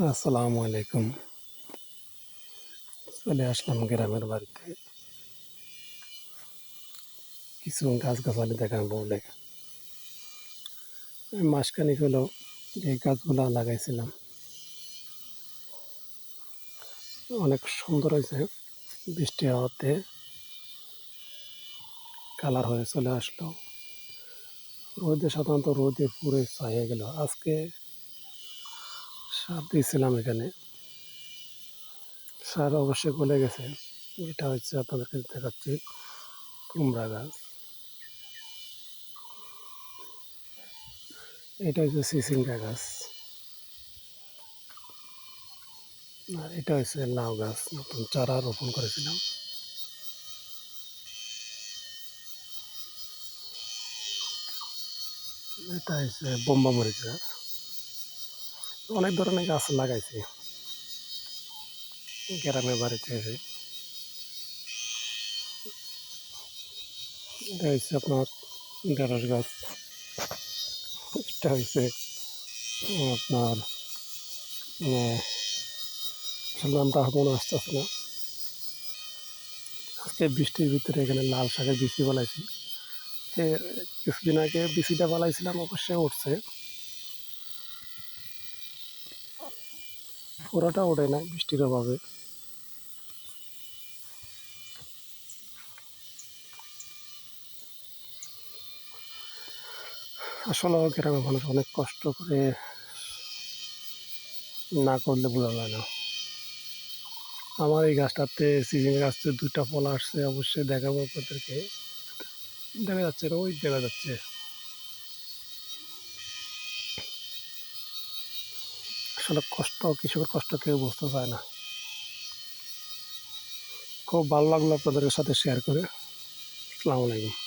আসসালামু আলাইকুম। চলে আসলাম গ্রামের বাড়িতে। কিছু গাছগাছালি দেখাবো বলে। মাসখানিক হলো যে গাছগুলা লাগাইছিলাম। অনেক সুন্দর হয়েছে। বৃষ্টি হওয়াতে কালার হয়ে চলে আসলো। রোদে সাধারণত রোদে পুরে ছাইয়ে গেল। আজকে সার দিয়েছিলাম এখানে। সার অবশ্যই গলে গেছে, এটা হচ্ছে আপনাদেরকে দেখাচ্ছি কুমড়া গাছ। এটা হচ্ছে সিসিঙ্গা গাছ। আর এটা হচ্ছে লাউ গাছ, নতুন চারা রোপণ করেছিলাম। এটা হচ্ছে বোম্বা মরিচ গাছ। অনেক ধরনের গাছ লাগাইছি। গ্রামের বাড়িতে এসে। এটা আপনার ঢেঁড়স গাছ। এটা আপনার নামটা মনে আসতেছে না। আজকে বৃষ্টির ভিতরে এখানে লাল শাকের বানাইছি। সে কিছুদিন আগে বিচিটা বানাইছিলাম, অবশ্যই উঠছে। পুরোটা ওঠে না বৃষ্টির অভাবে। আসলে গ্রামের মানুষ অনেক কষ্ট করে না করলে বোঝা যায় না। আমার এই গাছটাতে সিজন গাছতে দুইটা ফল আসছে, অবশ্যই দেখাবো আপনাদেরকে। দেখা যাচ্ছে না, ওই দেখা যাচ্ছে। আসলে কষ্ট, কৃষকের কষ্ট কেউ বুঝতে চায় না। খুব ভালো লাগল আপনাদের সাথে শেয়ার করে। আসসালামু আলাইকুম।